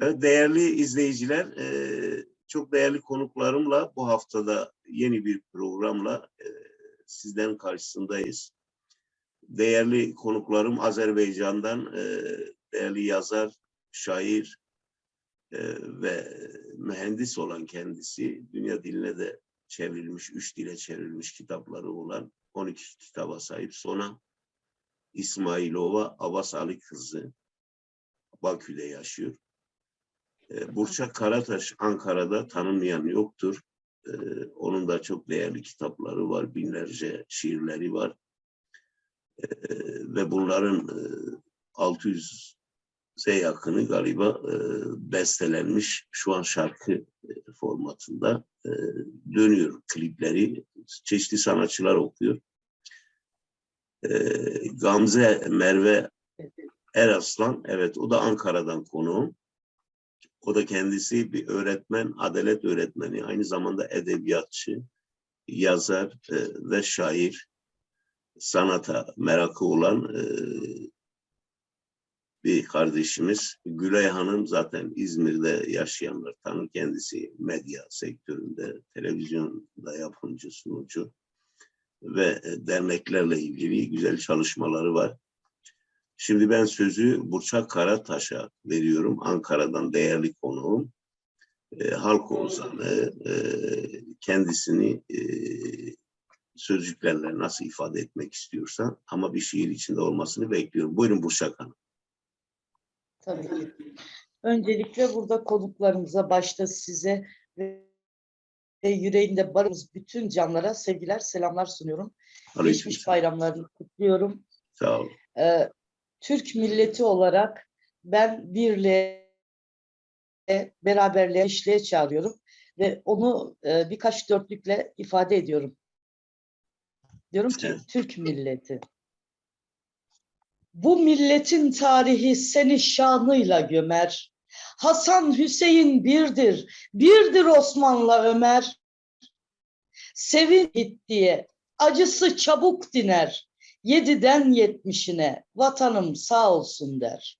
Evet, değerli izleyiciler, e, çok değerli konuklarımla bu haftada yeni bir programla e, sizlerin karşısındayız. Değerli konuklarım Azerbaycan'dan e, değerli yazar, şair ve mühendis olan kendisi, dünya diline de çevrilmiş, üç dile çevrilmiş kitapları olan 12 kitaba sahip Sona İsmailova Abbas Ali kızı Bakü'de yaşıyor. E, Burçak Karataş Ankara'da tanınmayan yoktur. E, onun da çok değerli kitapları var, binlerce şiirleri var. E, ve bunların e, 600'e yakını galiba e, bestelenmiş şu an şarkı e, formatında e, dönüyor klipleri. Çeşitli sanatçılar okuyor. Gamze Merve Eraslan, evet o da Ankara'dan konuğum. O da kendisi bir öğretmen, adalet öğretmeni, aynı zamanda edebiyatçı, yazar e, ve şair, sanata merakı olan e, bir kardeşimiz. Gülay Hanım zaten İzmir'de yaşayanlar tanır. Kendisi medya sektöründe, televizyonda yapımcı, sunucu ve e, derneklerle ilgili güzel çalışmaları var. Şimdi ben sözü Burçak Karataş'a veriyorum. Ankara'dan değerli konuğum. E, halk ozanı e, kendisini e, sözcüklerle nasıl ifade etmek istiyorsa ama bir şiir içinde olmasını bekliyorum. Buyurun Burçak Hanım. Tabii ki. Öncelikle burada konuklarımıza, başta size ve yüreğinde barımız bütün canlara sevgiler, selamlar sunuyorum. Geçmiş bayramlarını kutluyorum. Sağ ol. Ee, Türk milleti olarak ben birliğe, beraberliğe, işliğe çağırıyorum ve onu e, birkaç dörtlükle ifade ediyorum. Diyorum ki. Türk milleti. Bu milletin tarihi seni şanıyla gömer. Hasan Hüseyin birdir, birdir Osman'la Ömer. Sevin git diye acısı çabuk diner. Yediden yetmişine vatanım sağ olsun der.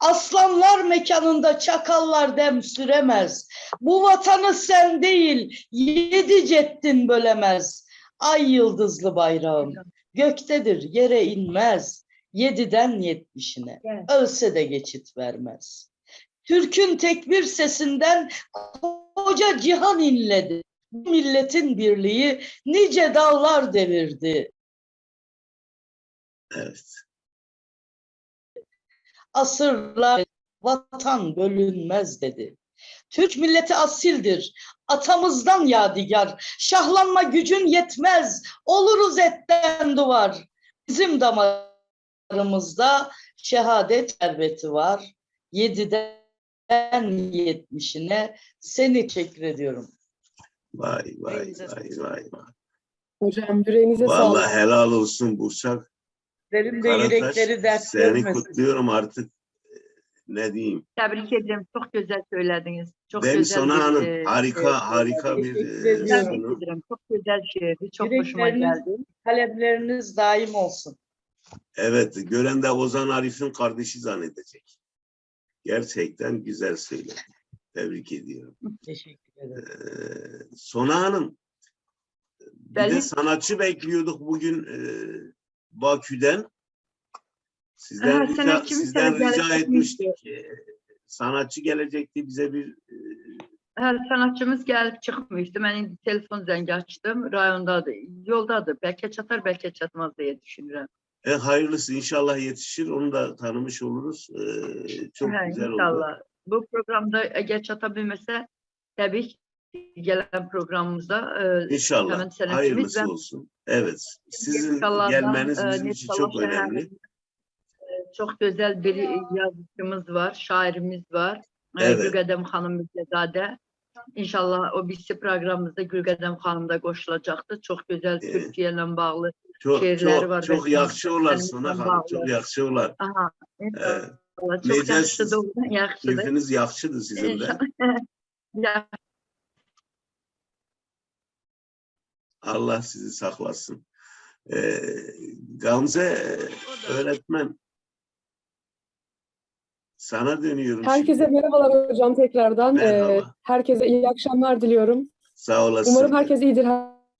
Aslanlar mekanında çakallar dem süremez. Bu vatanı sen değil yedi ceddin bölemez. Ay yıldızlı bayrağım göktedir yere inmez. Yediden yetmişine ölse de geçit vermez. Türk'ün tekbir sesinden koca cihan inledi. Milletin birliği nice dağlar devirdi. Evet. asırlar vatan bölünmez dedi. Türk milleti asildir. Atamızdan yadigar. Şahlanma gücün yetmez. Oluruz etten duvar. Bizim damarımızda şehadet şerbeti var. Yediden yetmişine seni teşekkür ediyorum. Vay vay Elinize vay vay vay. Hocam yüreğinize Vallahi sağlık. helal olsun Burçak. Benim de Karataş, yürekleri dert seni görmesin. kutluyorum artık. Ne diyeyim? Tebrik ederim. Çok güzel söylediniz. Çok mi güzel Sona bir, Hanım? e, Harika, harika bir e. Tebrik sunum. ederim. Çok güzel şiirdi. Çok hoşuma geldi. Kalemleriniz daim olsun. Evet, gören de Ozan Arif'in kardeşi zannedecek. Gerçekten güzel söyledi. Tebrik ediyorum. Teşekkür ederim. Ee, Sona Hanım, bir de sanatçı bekliyorduk bugün e, Bakü'den. Sizden Ha, rica, sizden rica etmiştik. e, sanatçı gelecekti bize bir e, Her sanatçımız gelip çıkmıştı. Ben indi telefon zəngi açtım. Rayondadır. Yoldadır. Belki çatar, belki çatmaz diye düşünürüm. e, hayırlısı inşallah yetişir. Onu da tanımış oluruz. E, çok Hə, güzel oldu. inşallah. Bu programda eğer çatabilmese tabii gelen programımızda e, İnşallah. Hayırlısı ve- olsun. Evet. Sizin Kalandan, gelmeniz e, bizim için çok önemli. E, Çok güzel bir yazıcımız var, şairimiz var. E, Evet. Gülgədəm xanım Müjdezadə. İnşallah o birisi proqramımızda Gülgədəm xanım da qoşulacaktır. Çok güzel Ee, Türkiye ile bağlı. Çok şiirleri çok var, çok yakışıyorlar sanatçılarımızla Sona Hanım. Çok yakışıyorlar. Aha, Ee, inşallah. Çok yaxşıdır, oradan yaxşıdır. Keyfiniz yakışıdır sizin de. İnşallah. Ya, Allah sizi saklasın. Ee, Gamze öğretmen Sana dönüyorum Herkese şimdi. merhabalar hocam tekrardan. Merhaba. Ee, herkese iyi akşamlar diliyorum. Sağ olasın. Umarım herkes iyidir.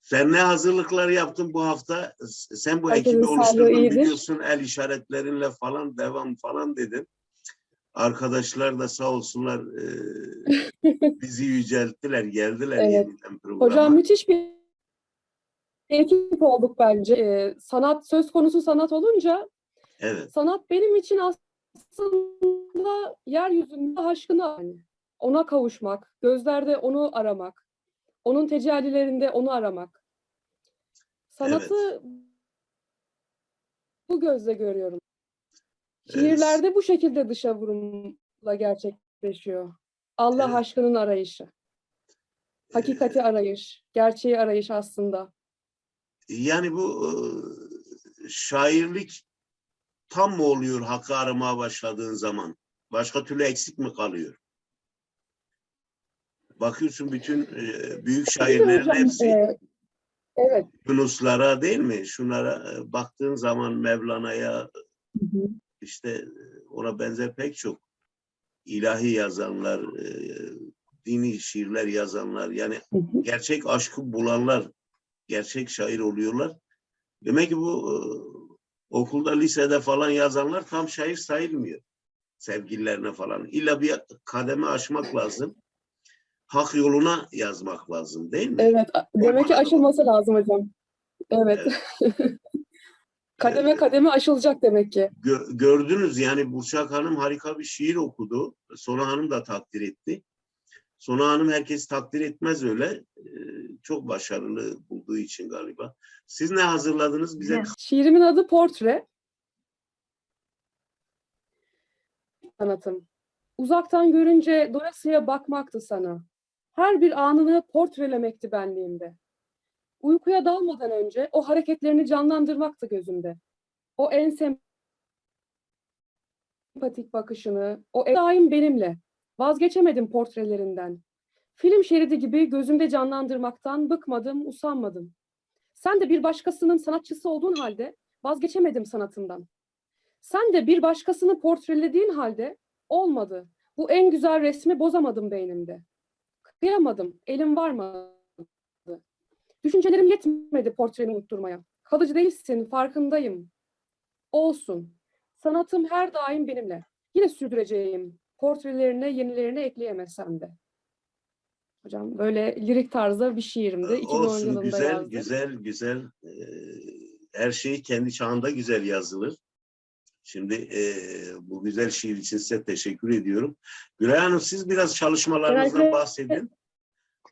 Sen ne hazırlıklar yaptın bu hafta? Sen bu Herkesin ekibi oluşturdun iyidir. biliyorsun el işaretlerinle falan devam falan dedin. Arkadaşlar da sağ olsunlar e, bizi yücelttiler, geldiler Evet. yeniden programa. Hocam müthiş bir ekip olduk bence. Ee, sanat söz konusu sanat olunca Evet, sanat benim için aslında yeryüzünde aşkına yani. Ona kavuşmak, gözlerde onu aramak, onun tecellilerinde onu aramak. Sanatı bu gözle görüyorum. Evet. Şiirlerde bu şekilde dışa vurumla gerçekleşiyor. Allah Evet. aşkının arayışı, hakikati arayış, gerçeği arayış aslında. Yani bu e, şairlik tam mı oluyor hakkı aramaya başladığın zaman? Başka türlü eksik mi kalıyor? Bakıyorsun bütün e, büyük şairlerin hepsi e, Evet. Yunuslara değil mi? Şunlara baktığın zaman Mevlana'ya işte ona benzer pek çok ilahi yazanlar, dini şiirler yazanlar yani gerçek aşkı bulanlar gerçek şair oluyorlar. Demek ki bu e, okulda, lisede falan yazanlar tam şair sayılmıyor. Sevgililerine falan. İlla bir kademe aşmak lazım. Hak yoluna yazmak lazım değil mi? Evet. Demek ki aşılması lazım hocam. Evet. kademe kademe aşılacak demek ki. Gö- gördünüz yani Burçak Hanım harika bir şiir okudu. Sona Hanım da takdir etti. Sona Hanım herkes takdir etmez öyle. Ee, çok başarılı bulduğu için galiba. Siz ne hazırladınız bize? Evet. Şiirimin adı Portre. Sanatım. Uzaktan görünce doyasıya bakmaktı sana. Her bir anını portrelemekti benliğimde. Uykuya dalmadan önce o hareketlerini canlandırmaktı gözümde. O en sempatik bakışını, o en daim benimle. Vazgeçemedim portrelerinden. Film şeridi gibi gözümde canlandırmaktan bıkmadım, usanmadım. Sen de bir başkasının sanatçısı olduğun halde vazgeçemedim sanatından. Sen de bir başkasını portrelediğin halde olmadı. Bu en güzel resmi bozamadım beynimde. Kıyamadım, elim varmadı. Düşüncelerim yetmedi portreni unutturmaya. Kalıcı değilsin, farkındayım. Olsun. Sanatım her daim benimle. Yine sürdüreceğim. Portrelerine, yenilerine ekleyemesem de. Hocam böyle lirik tarzda bir şiirimdi. 2010 Olsun yılında güzel yazdım. güzel güzel. Ee, her şey kendi çağında güzel yazılır. Şimdi eee, bu güzel şiir için size teşekkür ediyorum. Gülay Hanım siz biraz çalışmalarınızdan bahsedin.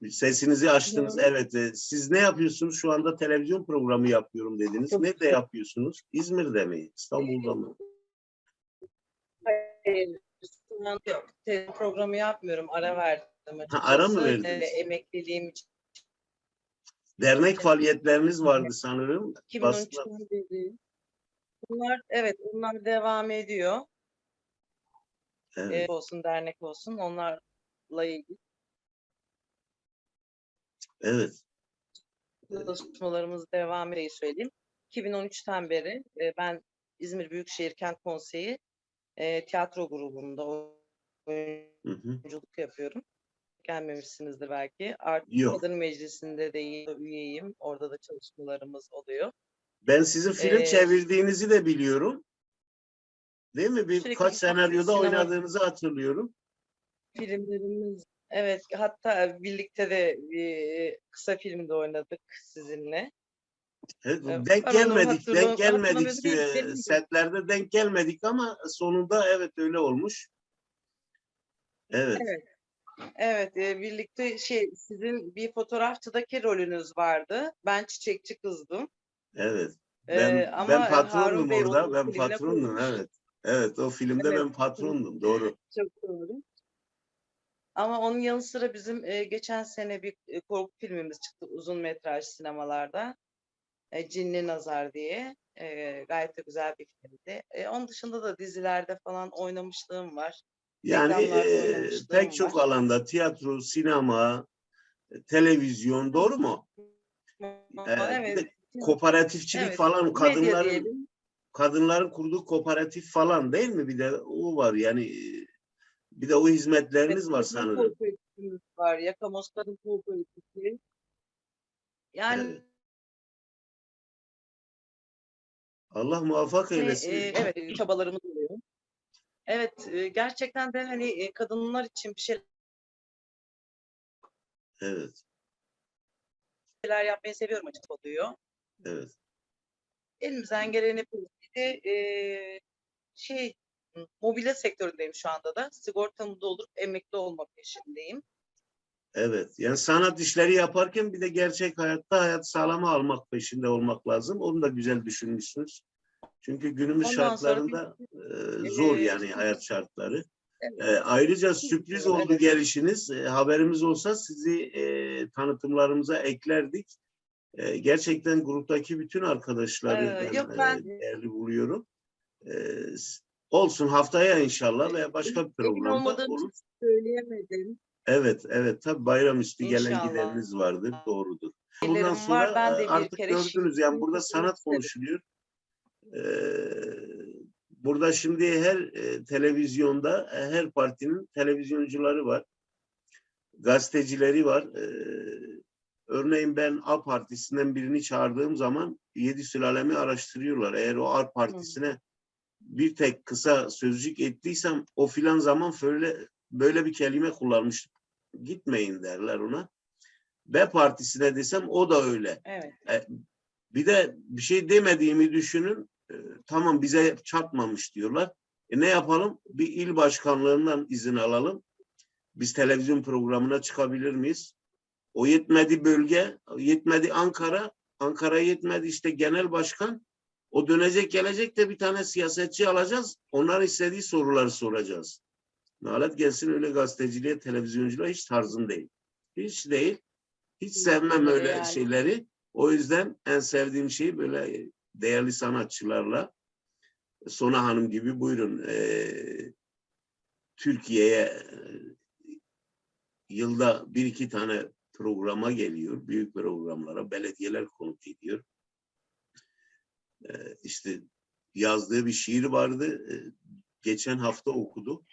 Sesinizi açtınız. Evet. e, Siz ne yapıyorsunuz? Şu anda televizyon programı yapıyorum dediniz. Yok. Nerede yapıyorsunuz? İzmir'de mi? İstanbul'da mı? Hayır, yok. Televizyon programı yapmıyorum. Ara verdim. Ara mı açıkçası. verdiniz? Emekliliğim için. Dernek faaliyetleriniz vardı sanırım. Basına- 2013'ten beri. Bunlar evet onlar devam ediyor. Evet. Ee, olsun dernek olsun onlarla ilgili evet. çalışmalarımız devam ediyor söyleyeyim. 2013'ten beri e, ben İzmir Büyükşehir Kent Konseyi e, tiyatro grubunda Hı hı. oyunculuk yapıyorum. Gelmemişsinizdir belki. Artık Yok. Kadın Meclisi'nde de üyeyim. Orada da çalışmalarımız oluyor. Ben sizin film Ee, çevirdiğinizi de biliyorum. Değil mi? Bir senaryoda sinema- oynadığınızı hatırlıyorum. Filmlerimiz evet hatta birlikte de bir kısa filmde oynadık sizinle. Evet, denk ben gelmedik, denk gelmedik. Setlerde denk gelmedik ama sonunda evet öyle olmuş. Evet, Evet. Evet, e, birlikte şey sizin bir fotoğrafçıdaki rolünüz vardı. Ben çiçekçi kızdım. evet. Ee, Ben, ama ben Harun patrondum Bey orada. Ben filmine patrondum, koymuş. evet. Evet, o filmde Evet. ben patrondum, doğru. Çok doğru. Ama onun yanı sıra bizim e, geçen sene bir e, korku filmimiz çıktı uzun metraj sinemalarda. E, Cinli Nazar diye. E, gayet de güzel bir filmdi. E, onun dışında da dizilerde falan oynamışlığım var. Yani e, pek çok var. alanda tiyatro, sinema, e, televizyon, doğru mu? Evet. de kooperatifçilik Evet, falan kadınların kadınların kurduğu kooperatif falan değil mi? Bir de o var yani e, Bir de o hizmetleriniz Evet, var sanırım. kooperatifimiz var. Yakamoz Kadın Kooperatifi. Yani Evet. Allah muvaffak eylesin. e, evet e, çabalarımız. Evet gerçekten de hani kadınlar için bir Evet, şeyler yapmayı seviyorum açık oluyor. evet. Elimizden geleni yapıyoruz. Bir de e, şey mobilya sektöründeyim şu anda da. Sigortamı doldurup emekli olma peşindeyim. Evet. Yani sanat işleri yaparken bir de gerçek hayatta hayat sağlama almak peşinde olmak lazım. Onu da güzel düşünmüşsünüz. Çünkü günümüz Ondan şartlarında e, zor yani hayat şartları. Evet. E, ayrıca sürpriz oldu Evet. gelişiniz. E, haberimiz olsa sizi e, tanıtımlarımıza eklerdik. E, gerçekten gruptaki bütün arkadaşları Ee, ben, yok, e, ben- değerli buluyorum. E, olsun haftaya inşallah veya başka bir programda olur. söyleyemedim. Evet, evet. Tabii bayramüstü gelen İnşallah. gideniniz vardır. Doğrudur. Dilerim sonra var. Ben de e, bir artık gördünüz yani burada sanat istedim. konuşuluyor. Ee, burada şimdi her e, televizyonda e, her partinin televizyoncuları var. Gazetecileri var. Ee, örneğin ben A partisinden birini çağırdığım zaman yedi sülalemi araştırıyorlar. Eğer o A partisine bir tek kısa sözcük ettiysem o filan zaman böyle böyle bir kelime kullanmış. Gitmeyin derler ona. B partisine desem o da öyle. Evet. Bir de bir şey demediğimi düşünün. E, tamam bize çarpmamış diyorlar. E ne yapalım? Bir il başkanlığından izin alalım. Biz televizyon programına çıkabilir miyiz? O yetmedi bölge, yetmedi Ankara. Ankara yetmedi işte genel başkan. O dönecek gelecek de bir tane siyasetçi alacağız. Onların istediği soruları soracağız. Nalet gelsin öyle gazeteciliğe, televizyonculuğa hiç tarzım değil. Hiç değil. Hiç sevmem öyle öyle yani. şeyleri. O yüzden en sevdiğim şey böyle değerli sanatçılarla Sona Hanım gibi buyurun eee, Türkiye'ye eee, yılda bir iki tane programa geliyor. Büyük programlara belediyeler konuk ediyor. Eee işte yazdığı bir şiir vardı. eee, geçen hafta okudu.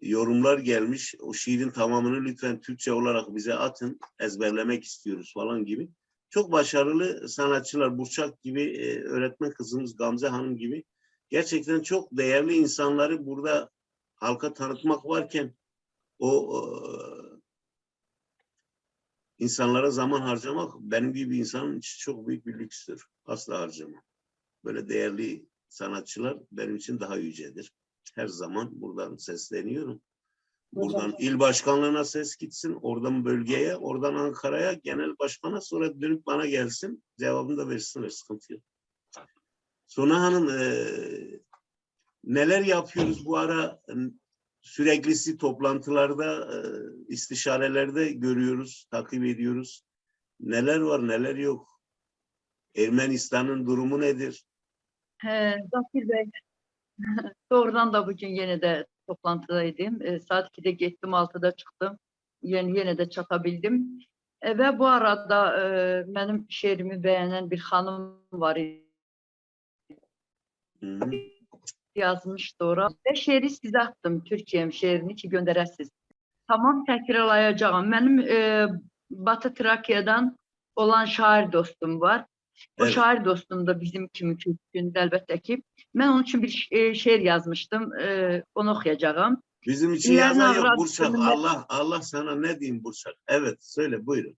Yorumlar gelmiş. O şiirin tamamını lütfen Türkçe olarak bize atın. Ezberlemek istiyoruz falan gibi. Çok başarılı sanatçılar. Burçak gibi e, öğretmen kızımız Gamze Hanım gibi. Gerçekten çok değerli insanları burada halka tanıtmak varken o e, insanlara zaman harcamak benim gibi insanın için çok büyük bir lükstür. Asla harcamam. Böyle değerli sanatçılar benim için daha yücedir. Her zaman buradan sesleniyorum. Buradan il başkanlığına ses gitsin, oradan bölgeye, oradan Ankara'ya, genel başkana sonra dönüp bana gelsin. Cevabını da versinler, sıkıntı yok. Sona Hanım, eee, neler yapıyoruz bu ara? Sürekli sizi toplantılarda, eee, istişarelerde görüyoruz, takip ediyoruz. Neler var, neler yok? Ermenistan'ın durumu nedir? He, Zakir Bey, doğrudan da bugün yine de toplantıdaydım. E, saat 2'de gittim, 6'da çıxdım. Yəni yenə də çata bildim. E, və bu arada e, mənim şeirimi bəyənən bir xanım var idi. Hmm. Yazmışdı ora. Və şeiri sizə atdım, Türkiyəm şeirini ki, göndərəsiz. Tamam, təkrarlayacağam. Mənim e, Batı Trakya'dan olan şair dostum var. O Evet. şair dostum da bizim kimi kökündə əlbəttə ki. Mən onun için bir ş- şiir yazmıştım. E, onu oxuyacağım. Bizim için İlerine yazan yok Burçak. Allah Allah sana ne diyeyim Burçak? Evet söyle buyurun.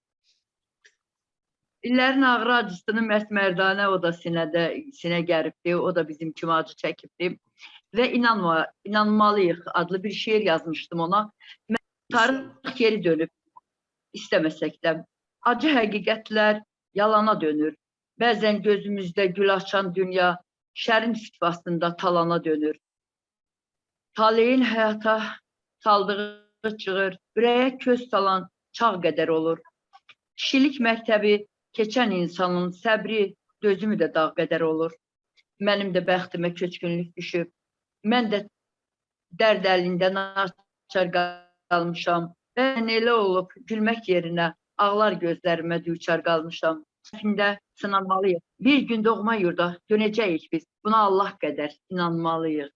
İllərin ağrı acısını Məsmərdanə o da sinədə sinə gəribdi. O da bizim kimi acı çəkibdi. Və inanma, inanmalıyıq adlı bir şiir yazmışdım ona. Tarix geri dönüp istemesek de acı həqiqətlər yalana dönür. Bəzən gözümüzdə gül açan dünya şərin fitvasında talana dönür. Taleyin həyata saldığı çığır, ürəyə köz salan çağ qədər olur. Kişilik məktəbi keçən insanın səbri, dözümü də dağ qədər olur. Mənim də bəxtimə köçkünlük düşüb. Mən də dərd əlində naçar qalmışam. Ben elə olub gülmək yerinə ağlar gözlərimə düçar qalmışam. Əslində sınanmalıyıq. Bir gün doğma yurda dönəcəyik biz. Buna Allah qədər inanmalıyıq.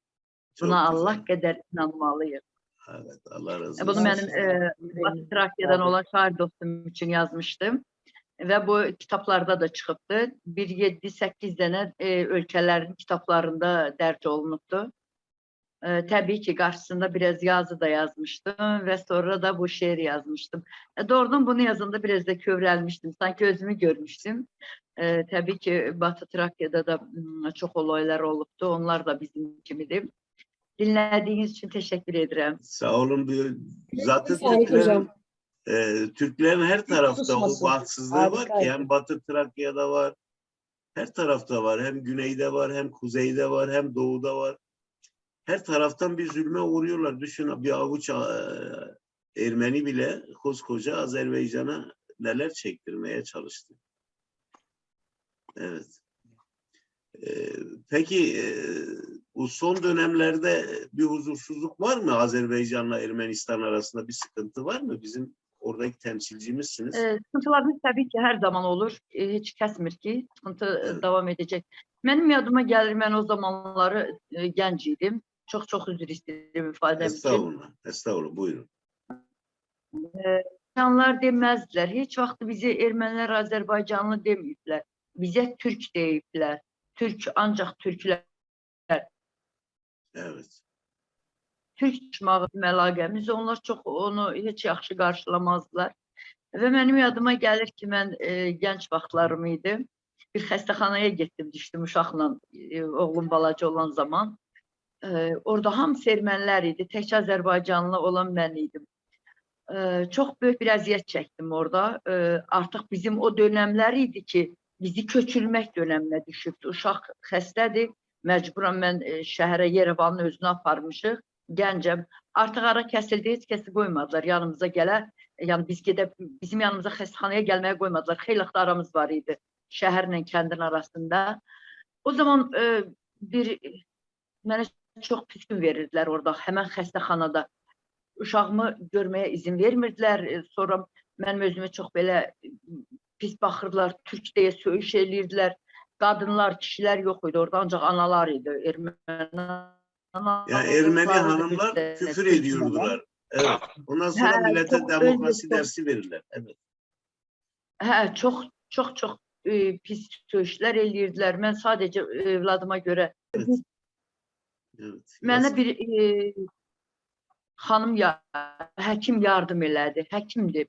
Çok Buna güzel. Allah qədər inanmalıyıq. Evet, Allah razı Bunu olsun. benim e, Batı Trakya'dan olan şair dostum için yazmıştım. Ve bu kitaplarda da çıkıptı. Bir 7-8 tane e, ülkelerin kitaplarında derc olunubdu. E, tabii ki karşısında biraz yazı da yazmıştım ve sonra da bu şiir yazmıştım. E, doğrudan bunu yazında biraz da kövrelmiştim. Sanki özümü görmüştüm. E, tabii ki Batı Trakya'da da mm, çok olaylar olubdu. Onlar da bizim kimidir. Dinlediğiniz için teşekkür ederim. Sağ olun. Zaten Türklerin, e, Türklerin her tarafta o susmasın. bahtsızlığı var ki hem Batı Trakya'da var, her tarafta var. Hem güneyde var, hem kuzeyde var, hem doğuda var. Her taraftan bir zulme uğruyorlar. Düşün bir avuç e, Ermeni bile koskoca Azerbaycan'a neler çektirmeye çalıştı. Evet. Ee, peki e, bu son dönemlerde bir huzursuzluk var mı Azerbaycan'la Ermenistan arasında bir sıkıntı var mı? Bizim oradaki temsilcimizsiniz. E, sıkıntılarımız tabii ki her zaman olur. E, hiç kesmir ki. Sıkıntı Evet. devam edecek. Benim yadıma gelir ben o zamanları e, genç idim. Çok çok üzür istedim ifadem için. Estağfurullah. Estağfurullah. Buyurun. İnsanlar demezler. Hiç vakti bize Ermeniler Azerbaycanlı demeyipler. Bize Türk deyipler. Türk ancak Türkler. Evet. Türk çıxmağı məlaqəmiz, onlar çox onu heç yaxşı qarşılamazdılar. Və mənim yadıma gəlir ki, mən e, gənc vaxtlarım idi. Bir xəstəxanaya getdim, düşdüm uşaqla, e, oğlum balaca olan zaman. E, orada hamısı ermənilər idi, tək Azərbaycanlı olan mən idim. E, çox böyük bir əziyyət çəkdim orada. E, artıq bizim o dönəmlər idi ki, bizi köçürmək dönəminə düşübdü. Uşaq xəstədir, məcburan mən e, şəhərə Yerevanın özünə aparmışıq. Gəncəm. Artıq ara kəsildi, heç kəsi qoymadılar yanımıza gələ. Yəni biz gedə bizim yanımıza xəstəxanaya gəlməyə qoymadılar. Xeyli vaxt aramız var idi şəhərlə kəndin arasında. O zaman e, bir mənə çox pis gün verirdilər orada, həmin xəstəxanada. Uşağımı görməyə izin vermirdilər. E, Sonra mənim özümə çox belə e, pis baxırdılar, türk deyə söyüş eləyirdilər. Qadınlar, kişilər yox idi orada, ancaq analar idi. Erməni hanımlar biz de küfür ediyordular. Evet. Ondan sonra Ha, millete çok demokrasi dersi verirler. Evet. Hə, çox çox çox e, pis söyüşlər eləyirdilər. Mən sadəcə evladıma görə Evet. Mənə Yazık. bir e, xanım ya həkim yardım elədi. Həkimdir.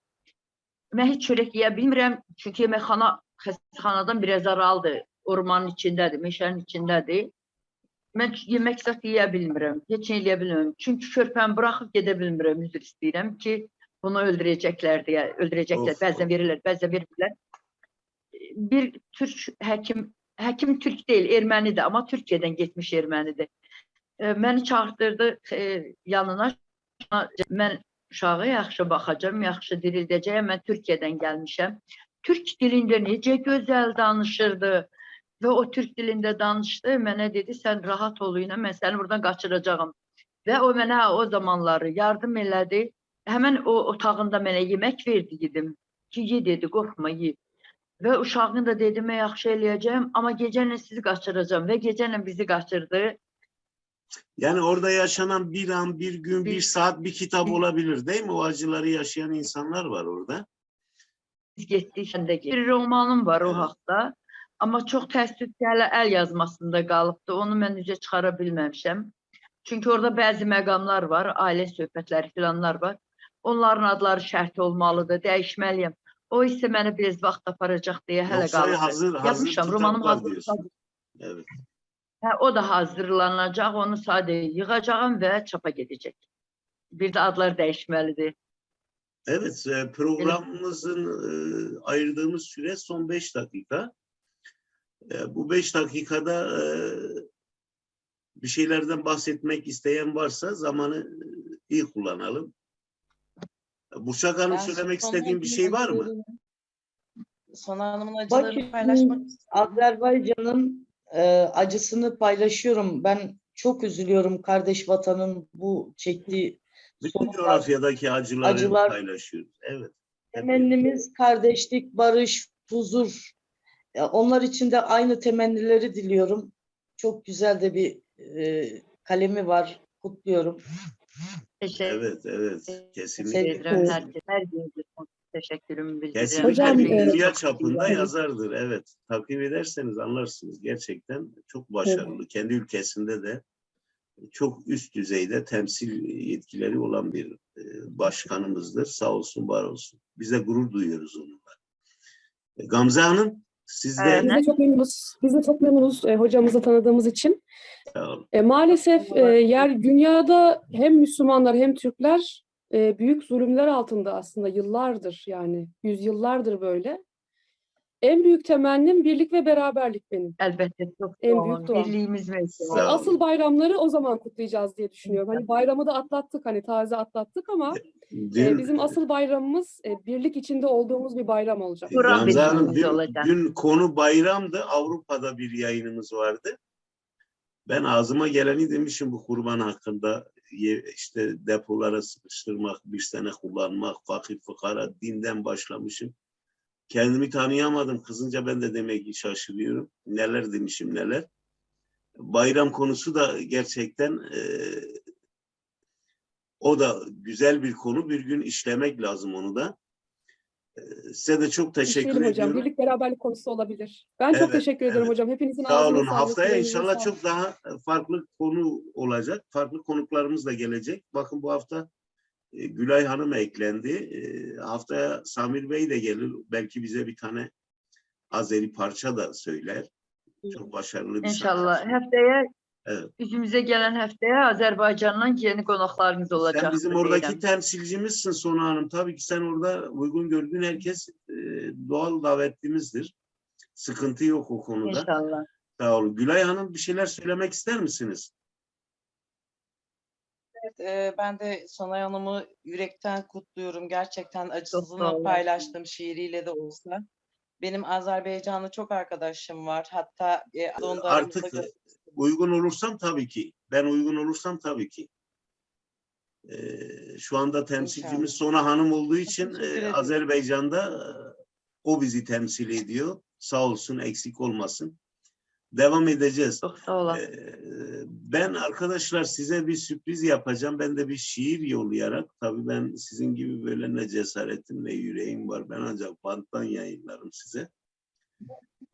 Mən heç çörək yeyə bilmirəm, çünki yeməkxana xəstəxanadan biraz aralıdır. Ormanın içindədir, meşənin içindədir. Mən yemək zət yeyə bilmirəm, heç nə eləyə bilmirəm. Çünki körpəmi buraxıb gedə bilmirəm, üzr istəyirəm ki, bunu öldürəcəklər deyə, öldürəcəklər. Of, Bəzən verirlər, bəzən vermirlər. Bir türk həkim, həkim türk deyil, ermənidir, amma Türkiyədən getmiş ermənidir. Məni çağırdırdı yanına. Mən uşağa yaxşı baxacağam, yaxşı dirildəcəyəm. Mən Türkiyədən gəlmişəm. Türk dilində necə gözəl danışırdı. Və o türk dilində danışdı. Mənə dedi, sən rahat ol ilə, mən səni buradan qaçıracağam. Və o mənə o zamanları yardım elədi. Həmin o otağında mənə yemək verdi yedim. Ki, ye dedi, qorxma, ye. Və uşağını da dedi, mən yaxşı eləyəcəm, amma gecənlə sizi qaçıracağam. Və gecənlə bizi qaçırdı. Yani orada yaşanan bir an, bir gün, bir saat bir kitap olabilir değil mi? O acıları yaşayan insanlar var orada. biz getdik də bir romanım var o haqda. Amma çox təəssüf ki, hələ əl yazmasında qalıbdı. Onu mən üzə çıxara bilməmişəm. Çünki orada bəzi məqamlar var, ailə söhbətləri filanlar var. Onların adları şərt olmalıdır, dəyişməliyəm. O isə mənə biraz vaxt aparacaq deyə hələ Yoksa qalır. hazır, hazır Yazmışam, romanım hazır. diyorsun. Evet. Hə, o da hazırlanacaq, onu sadə yığacağam və çapa gedəcək. Bir də adlar dəyişməlidir. Evet, e, programımızın e, ayırdığımız süre son beş dakika. E, Bu beş dakikada bir şeylerden bahsetmek isteyen varsa zamanı iyi kullanalım. Burçak Hanım Ben söylemek Sona istediğin bir şey var mı? Sona Hanım'ın acılarını paylaşmak Azerbaycan'ın e, acısını paylaşıyorum. Ben çok üzülüyorum kardeş vatanın bu çektiği Bütün sorunlar. coğrafyadaki acıları acılar- paylaşıyoruz. Evet. Temennimiz kardeşlik, barış, huzur. Onlar için de aynı temennileri diliyorum. Çok güzel de bir e, kalemi var. Kutluyorum. Teşekkür Evet, evet. Kesinlikle. ederim. Evet. Teşekkürümü bildiriyorum. Bir e, dünya çapında yazardır. Evet. Takip ederseniz anlarsınız. Gerçekten çok başarılı. Kendi ülkesinde de çok üst düzeyde temsil yetkileri olan bir e, başkanımızdır. Sağ olsun, var olsun. Biz de gurur duyuyoruz onunla. E, Gamze Hanım, siz de Evet. Biz de çok memnunuz. Biz de çok memnunuz e, hocamızı tanıdığımız için. Sağ olun. E, maalesef e, yer dünyada hem Müslümanlar hem Türkler e, büyük zulümler altında aslında yıllardır yani yüzyıllardır böyle. En büyük temennim birlik ve beraberlik benim. Elbette çok En büyük doğal. Birliğimiz mesela. Sağ olun. Asıl bayramları o zaman kutlayacağız diye düşünüyorum. Hani bayramı da atlattık hani taze atlattık ama e, bizim asıl bayramımız e, birlik içinde olduğumuz bir bayram olacak. Gamze Hanım, bilimimiz dün, olacak. dün konu bayramdı. Avrupa'da bir yayınımız vardı. Ben ağzıma geleni demişim bu kurban hakkında. İşte depolara sıkıştırmak, bir sene kullanmak, fakir fukara, dinden başlamışım. Kendimi tanıyamadım. Kızınca ben de demek ki şaşırıyorum. Neler demişim neler. Bayram konusu da gerçekten eee, o da güzel bir konu. Bir gün işlemek lazım onu da. Eee, size de çok teşekkür İşleyelim hocam. ediyorum. Birlik beraberlik konusu olabilir. Ben çok Evet, teşekkür ederim evet. hocam. Hepinizin Sağ olun. Haftaya inşallah sağlık. çok daha farklı konu olacak. Farklı konuklarımız da gelecek. Bakın bu hafta e, Gülay Hanım eklendi. E, haftaya Samir Bey de gelir. Belki bize bir tane Azeri parça da söyler. Çok başarılı bir İnşallah. sanatçı. Haftaya Evet. yüzümüze gelen haftaya Azerbaycan'dan yeni konuklarımız olacak. Sen bizim oradaki temsilcimizsin Sona Hanım. Tabii ki sen orada uygun gördüğün herkes e, doğal davetlimizdir. Sıkıntı yok o konuda. İnşallah. Sağ olun. Gülay Hanım bir şeyler söylemek ister misiniz? Evet, e, ben de Sonay Hanım'ı yürekten kutluyorum. Gerçekten acısını olun. paylaştım şiiriyle de olsa. Benim Azerbaycanlı çok arkadaşım var. Hatta e, Artık uygun olursam tabii ki. Ben uygun olursam tabii ki. Ee, şu anda temsilcimiz Sona Hanım olduğu için e. Azerbaycan'da e, o bizi temsil ediyor. Sağ olsun eksik olmasın. Devam edeceğiz. Çok sağ olun. Ee, ben arkadaşlar size bir sürpriz yapacağım. Ben de bir şiir yollayarak tabii ben sizin gibi böyle ne cesaretim ne yüreğim var. Ben ancak banttan yayınlarım size.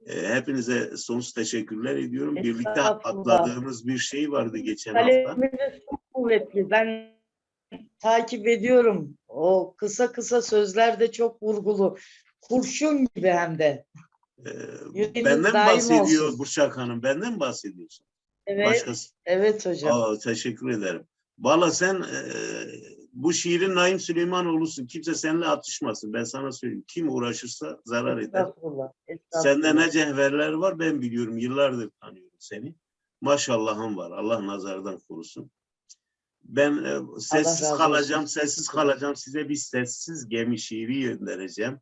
Ee, hepinize sonsuz teşekkürler ediyorum. Birlikte atladığımız bir şey vardı geçen hafta. Kaleminiz çok kuvvetli. Ben takip ediyorum. O kısa kısa sözler de çok vurgulu. Kurşun gibi hem de. Ee, Yüreğiniz benden bahsediyor olsun. Burçak Hanım? Benden bahsediyorsun? Evet, Başkası. evet hocam. Aa, teşekkür ederim. Valla sen e, bu şiirin Naim Süleymanoğlu'sun. Kimse seninle atışmasın. Ben sana söyleyeyim. Kim uğraşırsa zarar eder. Estağfurullah. Sende estağfurullah. ne cevherler var ben biliyorum. Yıllardır tanıyorum seni. Maşallahın var. Allah nazardan korusun. Ben e, sessiz kalacağım, sessiz kalacağım. Size bir sessiz gemi şiiri göndereceğim.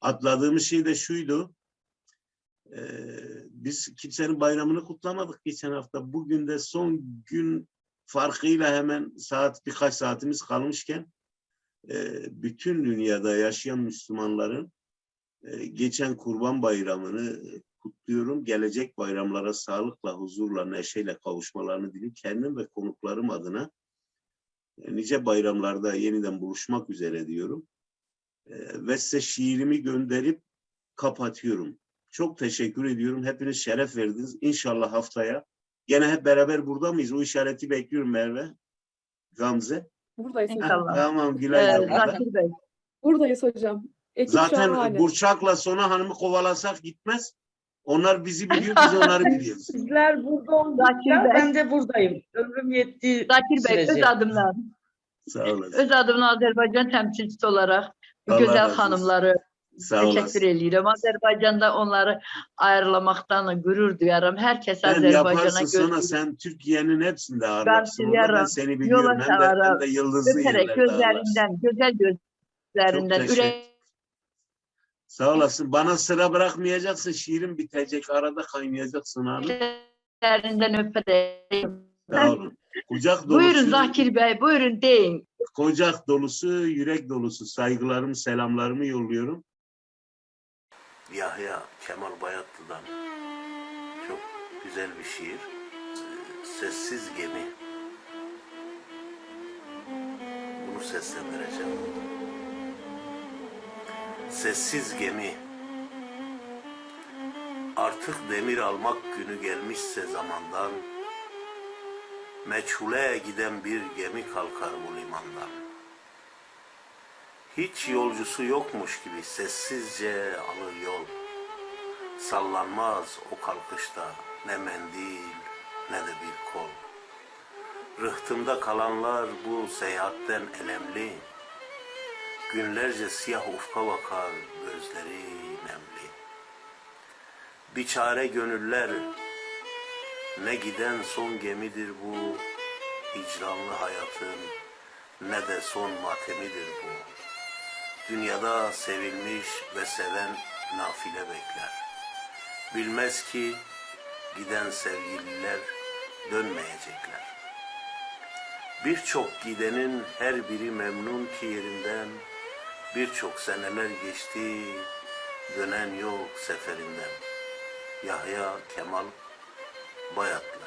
Atladığımız şey de şuydu. Ee, biz kimsenin bayramını kutlamadık geçen hafta. Bugün de son gün farkıyla hemen saat birkaç saatimiz kalmışken e, bütün dünyada yaşayan Müslümanların e, geçen Kurban Bayramı'nı kutluyorum. Gelecek bayramlara sağlıkla, huzurla, neşeyle kavuşmalarını diliyorum. Kendim ve konuklarım adına e, nice bayramlarda yeniden buluşmak üzere diyorum. Ve size şiirimi gönderip kapatıyorum. Çok teşekkür ediyorum. Hepiniz şeref verdiniz. İnşallah haftaya gene hep beraber burada mıyız? O işareti bekliyorum Merve. Gamze. Buradayız. İnşallah. Tamam Gülay Ee. Zakir Bey. Buradayız hocam. Ekip Zaten. Burçak'la Sona Hanım'ı kovalasak gitmez. Onlar bizi biliyor, biz onları biliyoruz. Sizler burada Zakir oldukça Bey. ben de buradayım. Ömrüm yettiği Zakir Bey öz sürece. adımla, Sağ olasın. öz adımla Azerbaycan temsilcisi olarak bu Allah güzel razı olsun. hanımları Sağ teşekkür ediyorum. Azerbaycan'da onları ayrılamaktan gurur duyarım. Herkes Azerbaycan'a yaparsın sonra sen Türkiye'nin hepsinde ağırlarsın. Ben seni biliyorum. Hem de, hem de yıldızlı Öperek yerlerde ağırlarsın. gözlerinden, güzel gözlerinden, Çok Sağ olasın. Bana sıra bırakmayacaksın. Şiirin bitecek. Arada kaynayacaksın hanım. öperek. Sağ olun. Kucak dolusu, Buyurun Zakir Bey, buyurun deyin. kucak dolusu, yürek dolusu saygılarımı, selamlarımı yolluyorum. Yahya Kemal Bayatlı'dan çok güzel bir şiir. Sessiz gemi. seslendireceğim. Sessiz gemi. Artık demir almak günü gelmişse zamandan, meçhule giden bir gemi kalkar bu limandan. Hiç yolcusu yokmuş gibi sessizce alır yol. Sallanmaz o kalkışta ne mendil ne de bir kol. Rıhtımda kalanlar bu seyahatten elemli. Günlerce siyah ufka bakar gözleri nemli. Biçare gönüller ne giden son gemidir bu hicranlı hayatın ne de son matemidir bu. Dünyada sevilmiş ve seven nafile bekler. Bilmez ki giden sevgililer dönmeyecekler. Birçok gidenin her biri memnun ki yerinden, birçok seneler geçti, dönen yok seferinden. Yahya Kemal Bayatlı